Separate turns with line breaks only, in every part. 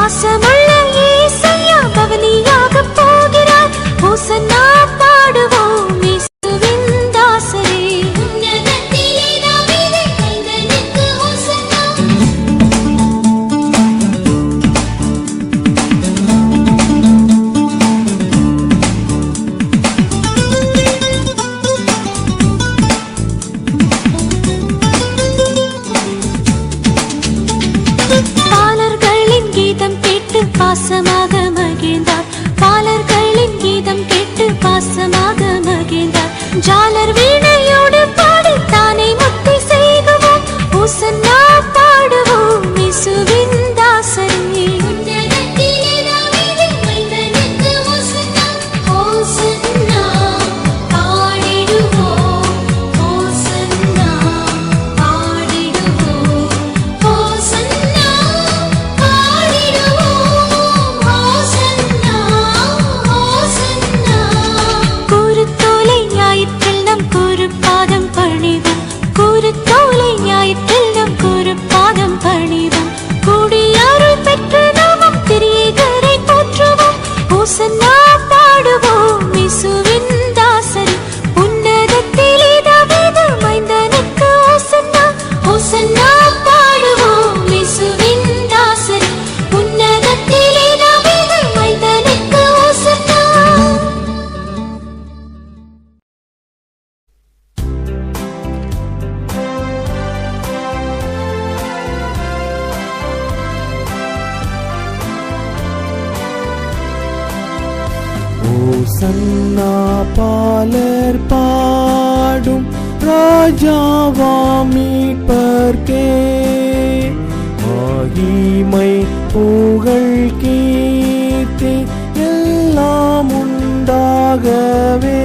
பாசமுள்ள ஓசன்னா
பாலர் பாடும் ராஜாவாம் மகிமை புகழ் கீர்த்தி எல்லாம் உண்டாகவே.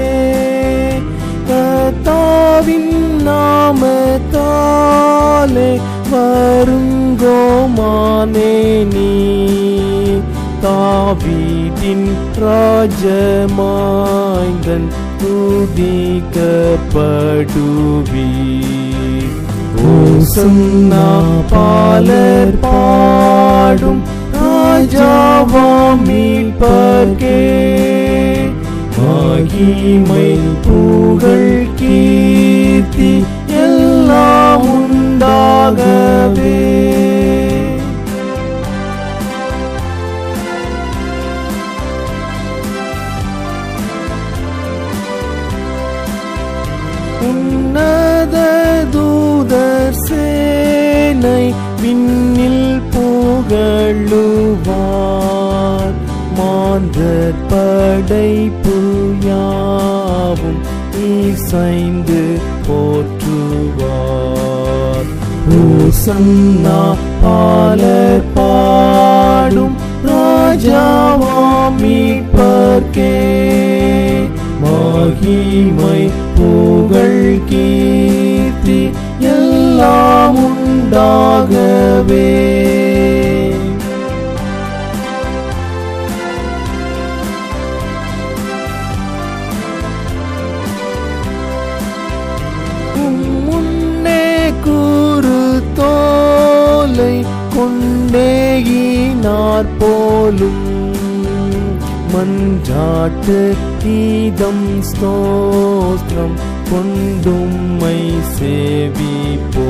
கர்த்தாவின் நாமத்தாலே வருங்கோமானே நீ. தாவீதின் ராஜமாய்ந்தன் துதிக்கப்படுவி ஓசன்னா பாலர் பாடும் ராஜாவாம் மீட்பர்க்கே மகிமை புகழ் கீ படைப்பு யாவும் இசைந்து போற்றுவார். ஊசன்னா பாலர் பாடும் ராஜாவாம் மீட்பர்க்கே. மகிமை புகழ் கீர்த்தி எல்லாம் உண்டாகவே. கொண்டேயினார் போலும் மஞ்சாட்டு கீதம் ஸ்தோத்திரம் கொண்டும்மை சேவிப்போ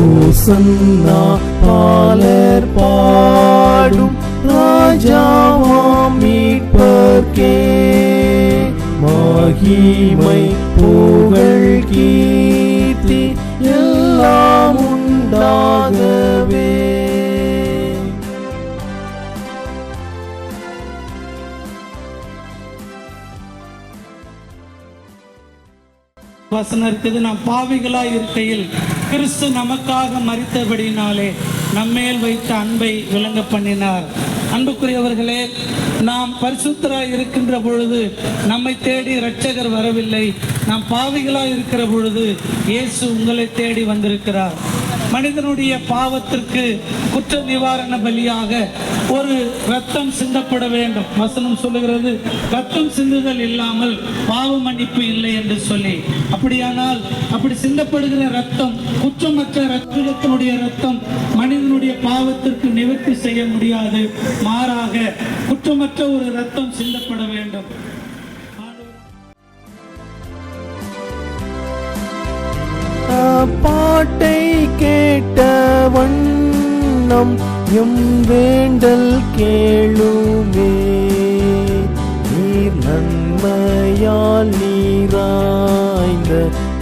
ஓசன்னா பாலர் பாடும் ராஜாவாம் மீட்பர்க்கே. மகிமை புகழ் கீர்த்தி எல்லாம் உண்டாகவே
வசனம் இருக்குது நாம் பாவிகளாய் இருக்கையில் கிறிஸ்து நமக்காக மறித்தபடினாலே நம்மேல் வைத்த அன்பை விளங்க பண்ணினார் அன்புக்குரியவர்களே நாம் பரிசுத்தராய் இருக்கின்ற பொழுது நம்மை தேடி இரட்சகர் வரவில்லை. நாம் பாவிகளாய் இருக்கிற பொழுது இயேசு உங்களை தேடி வந்திருக்கிறார். மனிதனுடைய பாவத்திற்கு குற்ற நிவாரண பலியாக ஒரு ரத்தம் சிந்தப்பட வேண்டும். வசனம் சொல்லுகிறது ரத்தம் சிந்துதல் இல்லாமல் பாவ மன்னிப்பு இல்லை என்று சொல்லி. அப்படியானால் அப்படி சிந்தப்படுகிற ரத்தம் குற்றமற்ற ரத்தத்தினுடைய ரத்தம் மனிதனுடைய பாவத்திற்கு நிவர்த்தி செய்ய முடியாது. மாறாக குற்றமற்ற ஒரு ரத்தம் சிந்தப்பட வேண்டும்.
பாட்டை கேட்ட வண்ணம் எம் வேண்டல் கேளுமே. நீர் நன்மையால் நீராய்ந்த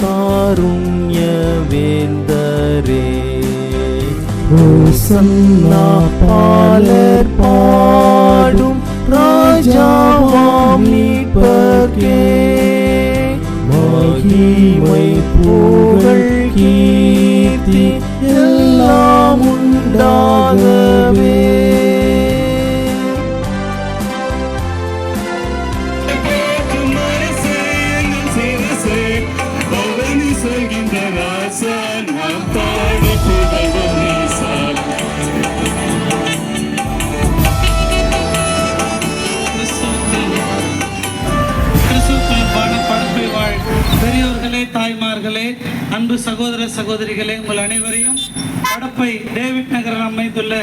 காருண்ய வேந்தரே. சன்னா பாலர் பாடும் ராஜாவாம் நீ மகிமை புகழ் கீர்த்தி எல்லாம்
உண்டாக. அன்பு சகோதர சகோதரிகளே உங்கள் அனைவரையும் கடப்பை டேவிட் நகரில் அமைந்துள்ள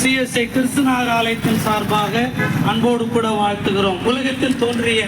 சிஎஸ்ஐ கிறிஸ்துநாதர் ஆலயத்தின் சார்பாக அன்போடு கூட வாழ்த்துகிறோம். உலகத்தில் தோன்றிய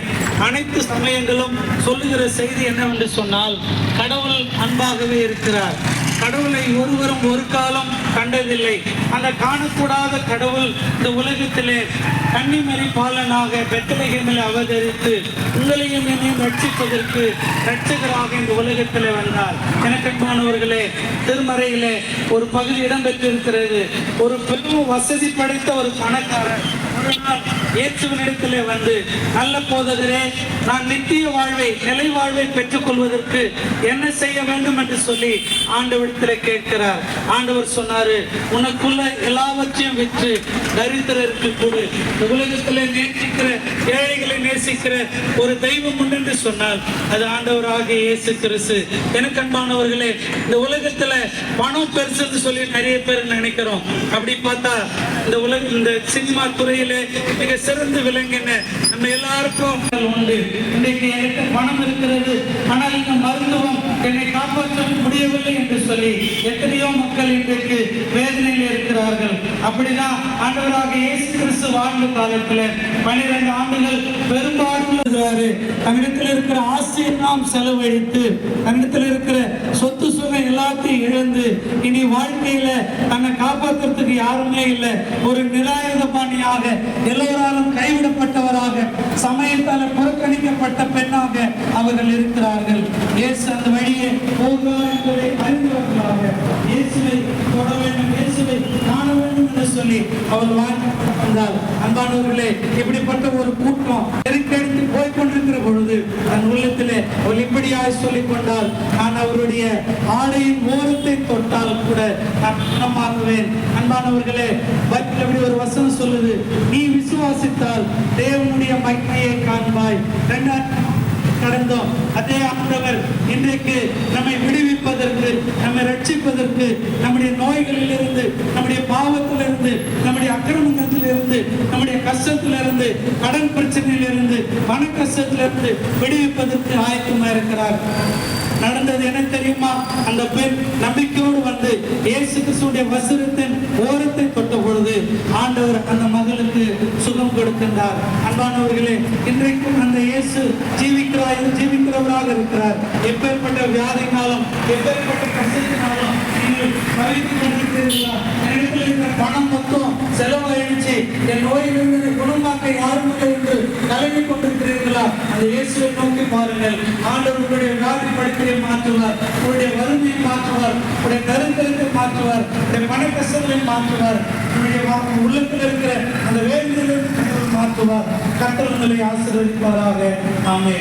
அனைத்து சமயங்களும் சொல்லுகிற செய்தி என்னவென்று சொன்னால் கடவுள் அன்பாகவே இருக்கிறார். கடவுளை ஒருவரும் ஒரு காலம் கண்டதில்லை. அந்த காணக்கூடாத கடவுள் இந்த உலகத்திலே கன்னிமரி பாலனாக பெத்தலகேமில் அவதரித்து உங்களையும் என்னையும் ரட்சிப்பதற்கு ரட்சகராக இந்த உலகத்திலே வந்தார். எனக்கன்பானவர்களே திருமறையிலே ஒரு பகுதி இடம்பெற்றிருக்கிறது. ஒரு பெரும் வசதி படைத்த ஒரு பணக்காரர். ஒரு வந்து நல்ல போதகரே நான் நித்திய வாழ்வை நிலை வாழ்வை பெற்றுக் கொள்வதற்கு என்ன செய்ய வேண்டும்? என்று சொல்லி ஆண்டவரிடத்தில் கேட்கிறார். ஆண்டவர் சொன்னாரு உனக்குள்ள எல்லாவற்றையும் விற்று தரித்திரருக்கு கூடு. உலகத்தில் நேசிக்கிற ஏழைகளை நேசிக்கிற ஒரு தெய்வம் உண்டு என்று சொன்னால் அது ஆண்டவராக இயேசு கிறிஸ்து. எனக்கு அன்பானவர்களே இந்த உலகத்துல பணம் பெருசுன்னு சொல்லி நிறைய பேர் நினைக்கிறோம். அப்படி பார்த்தா இந்த உலக இந்த சினிமா துறையில மிக சிறந்து விளங்கின நம்ம எல்லாருக்கும் உண்டு. இன்றைக்கு எனக்கு பணம் இருக்கிறது. ஆனால் இந்த மருத்துவம் என்னை காப்பாற்ற முடியவில்லை என்று சொல்லி எத்தனையோ மக்கள் இன்றைக்கு வேதனையில் இருக்கிறார்கள். அப்படிதான் ஆண்டவராக இயேசு கிறிஸ்து வாழ்ந்த காலத்தில் பன்னிரண்டு ஆண்டுகள் பெரும்பாலும் இருக்கிறாரு தன்னிடத்தில் இருக்கிற ஆசையெல்லாம் செலவழித்து தன்னிடத்தில் இருக்கிற எல்லாத்தையும் இழந்து இனி வாழ்க்கையில தன்னை காப்பாற்றுறதுக்கு யாருமே இல்லை. ஒரு நிராயுதபாணியாக எல்லோராலும் கைவிடப்பட்டவராக சமயத்தால புறக்கணிக்கப்பட்ட பெண்ணாக அவர்கள் இருக்கிறார்கள். இயேசு அந்த வழியே போகிறார் என்பதை அறிந்தவர்களாக இயேசுவை தொட வேண்டும் இயேசுவை காண வேண்டும் என்று சொல்லி அவர் வாழ்ந்து அன்பானவர்களே இப்படிப்பட்ட ஒரு கூட்டம் எடுத்து போய் கொண்டிருக்கிற பொழுது தன் உள்ளத்திலே அவர் இப்படியாய் சொல்லிக் கொண்டால் அவருடைய ஆடையின் ஓரத்தை தொட்டால் கூட நான் குணமாகுவேன் அன்பானவர்களே பைபிள் அப்படி ஒரு வசனம் சொல்லுது. நீ விசுவாசித்தால் தேவனுடைய மகிமையை காண்பாய். ரெண்டாயிரம் கடந்தோம். அதே ஆண்டவர் இன்றைக்கு நம்மை விடுவிப்பதற்கு நம்மை ரட்சிப்பதற்கு நம்முடைய நோய்களிலிருந்து நம்முடைய பாவத்திலிருந்து நம்முடைய அக்கிரமங்களிலிருந்து நம்முடைய கஷ்டத்திலிருந்து கடன் பிரச்சனையிலிருந்து பண கஷ்டத்திலிருந்து விடுவிப்பதற்கு ஆயத்தமா இருக்கிறார். நடந்தது என தெரியுமா? அந்த பெண் நம்பிக்கையோடு வந்து இயேசு கிறிஸ்துடைய வசனத்தின் ஓரத்தை தொட்ட பொழுது ஆண்டவர் அந்த மகளுக்கு சுகம் கொடுக்கின்றார். அன்பானவர்களே இன்றைக்கும் அந்த இயேசு ஜீவிக்கிறாய் ஜீவிக்கிறவராக இருக்கிறார். எப்பேற்பட்ட வியாதினாலும் எப்பேற்பட்ட கஷ்டத்தினாலும் நீங்கள் கவித்துக் கொண்டிருக்கிறீர்களா? பணம் மொத்தம் செலவழிச்சு என் நோயிலிருந்து குணமாக்க யாரும் இல்லை என்று கலங்கி கொண்டிருக்கிறீர்களா? அந்த இயேசுவை நோக்கி பாருங்கள். ஆண்டவர் உங்களுடைய வியாதி படுக்கையை மாற்றுவார். உங்களுடைய வறுமையை மாற்றுவார். உங்களுடைய கருத்தரத்தை மாற்றுவார். உங்களுடைய பணக்கசங்களை மாற்றுவார். உங்களுடைய உள்ளத்தில் இருக்கிற அந்த வேண்டுதலை மாற்றுவார். கர்த்தர் உங்களை ஆசீர்வதிப்பாராக. ஆமே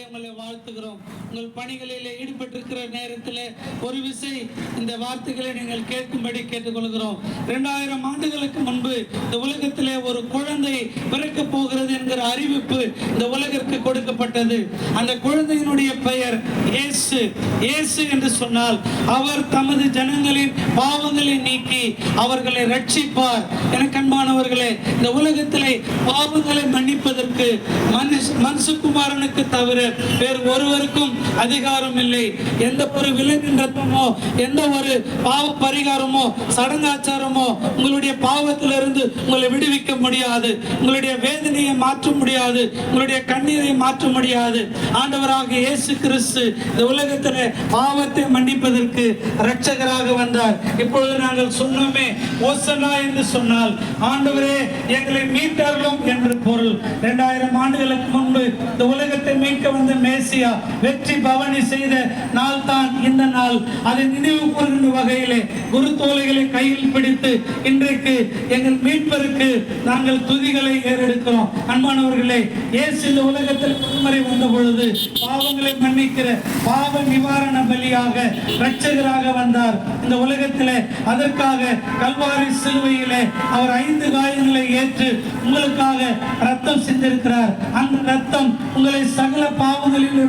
காலை உங்களை வாழ்த்துகிறோம். உங்கள் பணிகளில் ஈடுபட்டிருக்கிற நேரத்தில் ஒரு விசை இந்த வார்த்தைகளை நீங்கள் கேட்கும்படி கேட்டுக்கொள்கிறோம். இரண்டாயிரம் ஆண்டுகளுக்கு முன்பு இந்த உலகத்திலே ஒரு குழந்தை பிறக்க போகிறது என்கிற அறிவிப்பு இந்த உலகிற்கு கொடுக்கப்பட்டது. அந்த குழந்தையினுடைய பெயர் இயேசு. இயேசு என்று சொன்னால் அவர் தமது ஜனங்களின் பாவங்களை நீக்கி அவர்களை ரட்சிப்பார் என கண்பானவர்களே இந்த உலகத்திலே பாவங்களை மன்னிப்பதற்கு மனுஷ மனுஷகுமாரனுக்கு தவிர வேறு ஒருவருக்கும் அதிகாரம் இல்லை. எந்த ஒரு விலங்கின் ரத்தமோ எந்த ஒரு பாவ பரிகாரமோ சடங்காச்சாரமோ உங்களுடைய பாவத்திலிருந்து உங்களை விடுவிக்க முடியாது. உங்களுடைய வேதனையை மாற்ற முடியாது. உங்களுடைய கண்ணீரை மாற்ற முடியாது. ஆண்டவராக இயேசு கிறிஸ்து இந்த உலகத்தில் பாவத்தை மன்னிப்பதற்கு இரட்சகராக வந்தார். இப்பொழுது நாங்கள் சொன்னோமே ஓசனா என்று சொன்னால் ஆண்டவரே எங்களை மீட்டார்களும் என்று பொருள். இரண்டாயிரம் ஆண்டுகளுக்கு முன்பு இந்த உலகத்தை மீட்க வந்து மேசியா வெற்றி பவனி செய்த நாள் தான் இந்த நாள். அதை நினைவு கூறுகின்ற வகையிலே குரு தோலைகளை கையில் பிடித்து இன்றைக்கு எங்கள் மீட்பருக்கு நாங்கள் துதிகளை ஏறெடுக்கிறோம். அன்பானவர்களே இயேசு இந்த உலகத்தில் முன்முறை வந்த பொழுது பாவங்களை மன்னிக்கிற பாவ நிவாரண பலியாக இரட்சகராக வந்தார். இந்த உலகத்திலே அதற்காக கல்வாரி சிலுவையிலே அவர் ஐந்து காயங்களை ஏற்று உங்களுக்காக ரத்தம் சிந்திருக்கிறார். அந்த ரத்தம் உங்களை சகல பா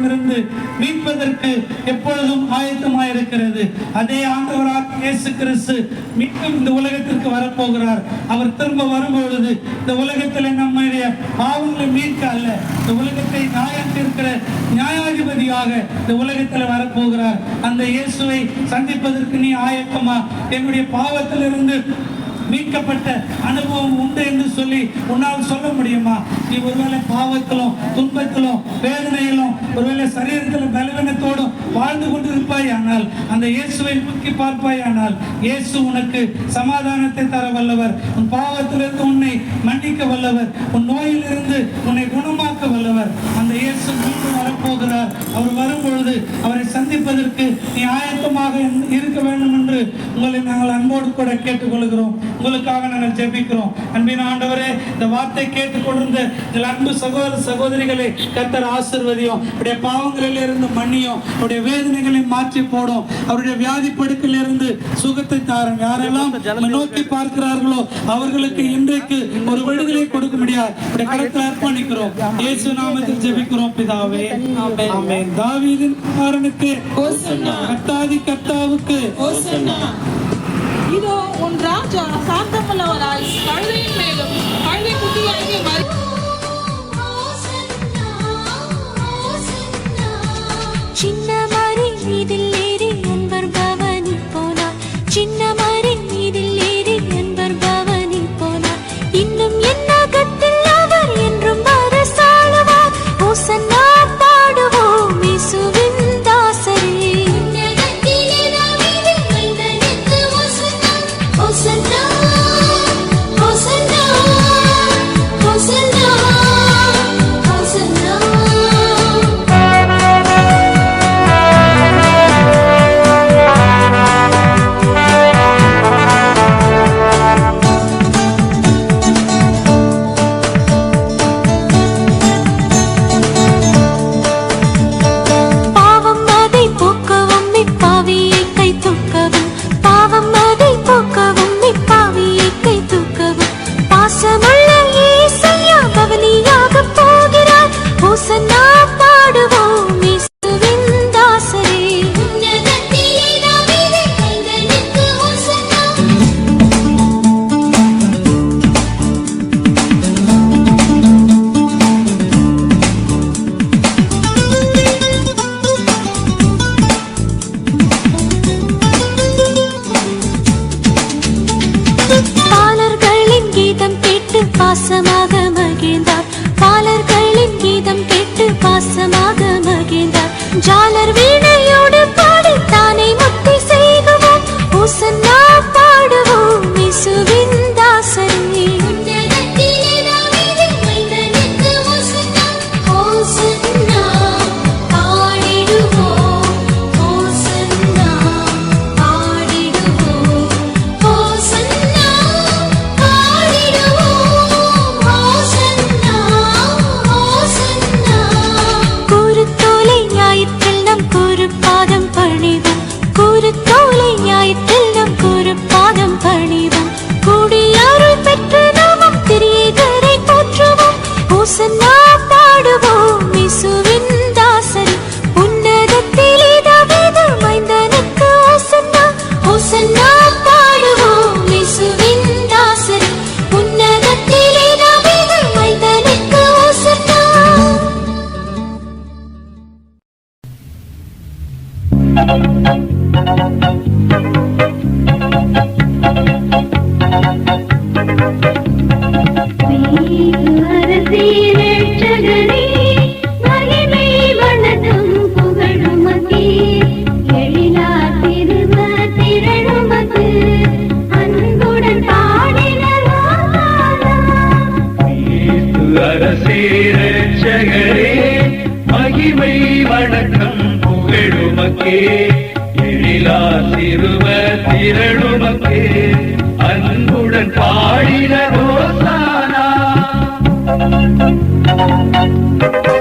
இருந்து மீட்பதற்கு எப்பொழுதும் ஆயத்தமாயிருக்கிறது. அதே ஆண்டவராக இயேசு கிறிஸ்து மீண்டும் இந்த உலகத்திற்கு வரப்போகிறார். அவர் திரும்ப வரும்பொழுது இந்த உலகத்தில் நம்முடைய பாவங்களை மீட்க அல்ல. இந்த உலகத்தை நியாயத்திருக்கிற நியாயாதிபதியாக இந்த உலகத்தில் வரப்போகிறார். அந்த இயேசுவை சந்திப்பதற்கு நீ ஆயத்தமா? என்னுடைய பாவத்திலிருந்து மீட்கப்பட்ட அனுபவம் உண்டு என்று சொல்லி உன்னால் சொல்ல முடியுமா? நீ ஒருவேளை பாவத்திலும் துன்பத்திலும் வேதனையிலும் ஒருவேளை சரீரத்தில் பலவீனத்தோடும் வாழ்ந்து கொண்டிருப்பாய் ஆனால் அந்த இயேசுவை நோக்கி பார்ப்பாய் ஆனால் இயேசு உனக்கு சமாதானத்தை தர வல்லவர். உன் பாவத்திலிருந்து உன்னை மன்னிக்க வல்லவர். உன் நோயிலிருந்து உன்னை குணமாக்க வல்லவர். அந்த இயேசு மீண்டும் வரப்போகிறார். அவர் வரும்பொழுது அவரை சந்திப்பதற்கு நீ ஆயத்தமாக இருக்க வேண்டும் என்று உங்களை நாங்கள் அன்போடு கூட கேட்டுக்கொள்கிறோம். உங்களுக்காக நாங்கள் ஜெபிக்கிறோம். அன்பின் ஆண்டவரே இந்த வார்த்தை கேட்டுக்கொண்டிருந்த எங்கள் அன்பு சகோதர சகோதரிகளை கர்த்தர் ஆசிர்வதியும் அவருடைய பாவங்களில் இருந்து மன்னியும் அவருடைய வேதனைகளை மாற்றி போடும் அவருடைய வியாதி படுக்கையில் இருந்து சுகத்தை தாரும். யாரெல்லாம் நோக்கி பார்க்கிறார்களோ அவர்களுக்கு இன்றைக்கு ஒரு விடுதலை கொடுக்க முடியாது கருத்தில் அர்ப்பணிக்கிறோம். இயேசு நாமத்தில் ஜெபிக்கிறோம் பிதாவே. ஆமென். தாவீதின் குமாரனுக்கு கர்த்தாதி கர்த்தாவுக்கு
இதோ உன் ராஜா சாத்தமுள்ளவராய் கழுதையின் மேலும் கழுதை குட்டியாகிய
மறு பாசமாக மகிழ்ந்தார். பாலர்களின் கீதம் கேட்டு பாசமாக மகிழ்ந்தார். ஜாலர் வீணையோடு
Thank
you.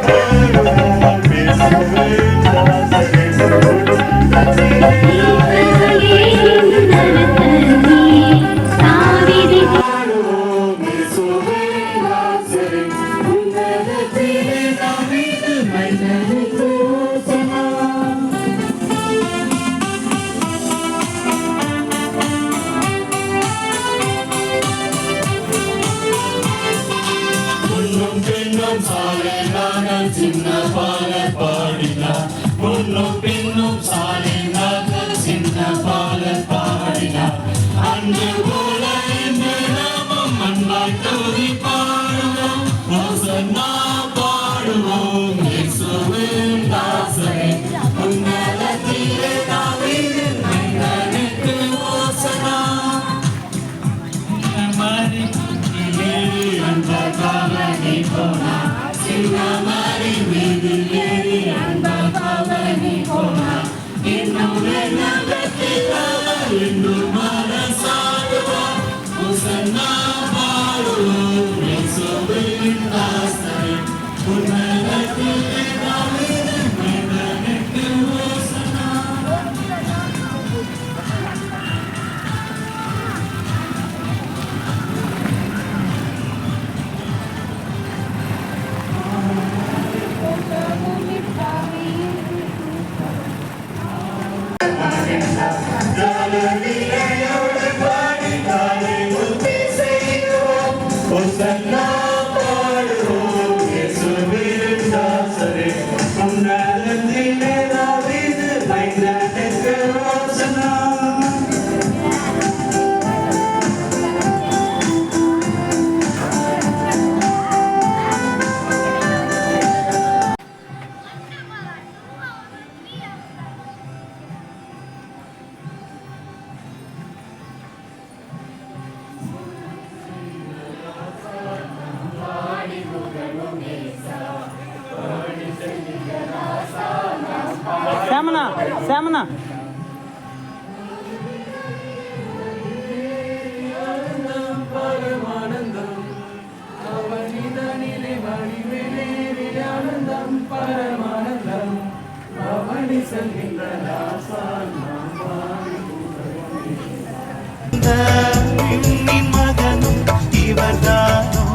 மகனும் இவர்தானோ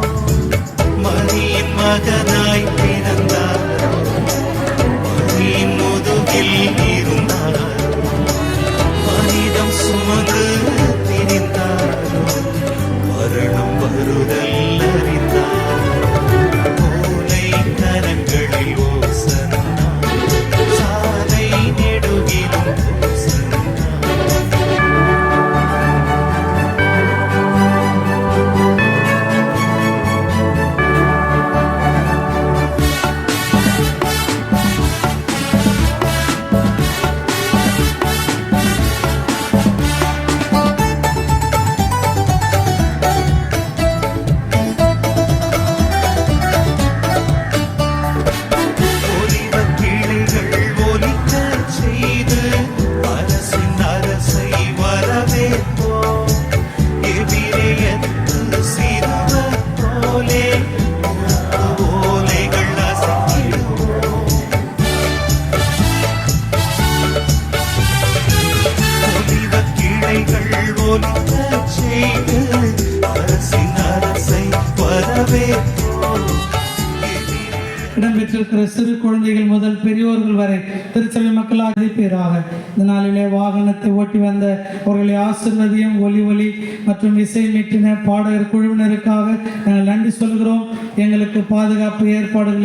மணியின் மகனாய்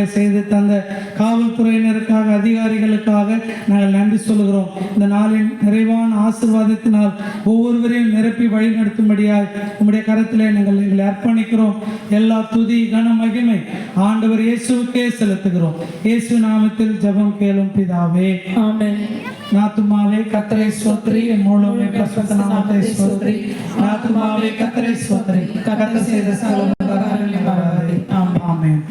ஏற்பாடுகளை செய்து தந்த காவல்துறையினருக்காக அதிகாரிகளுக்காக நாங்கள் நன்றி சொல்கிறோம் இந்த நாளின் நிறைவான ஆசீர்வாதத்தினால் ஒவ்வொருவரையும் நிரப்பி வழிநடத்தும்படியாய் உம்முடைய கரத்திலே நாங்கள் எங்களை அர்ப்பணிக்கிறோம். எல்லா துதி கன மகிமை ஆண்டவர் இயேசுவுக்கே செலுத்துகிறோம். இயேசு நாமத்தில் ஜெபம் கேளும் பிதாவே.
ஆமென்.
நாத்துமாவே கத்தரை என் மூலமே பிரசத்த நாமத்தை ஸ்தோத்ரி நாத்துமாவே கத்தரை ஸ்தோத்ரி கத்த செய்த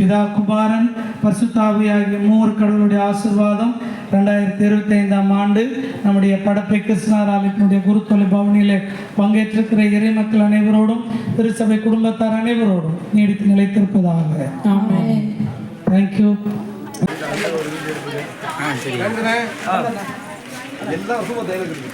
பிதா குமாரன் பரிசுத்தாவி ஆகிய மூவர் கடவுளுடைய ஆசீர்வாதம் ரெண்டாயிரத்தி இருபத்தி ஐந்தாம் ஆண்டு நம்முடைய படப்பை கிருஷ்ணாராலயத்தினுடைய குருத்தொலை பவனியிலே பங்கேற்றிருக்கிற இறை மக்கள் அனைவரோடும் திருச்சபை குடும்பத்தார் அனைவரோடும் நீடித்து நிலைத்திருப்பதாக.
ஆமென்.
தேங்க்யூ
தைரியம் இருக்கு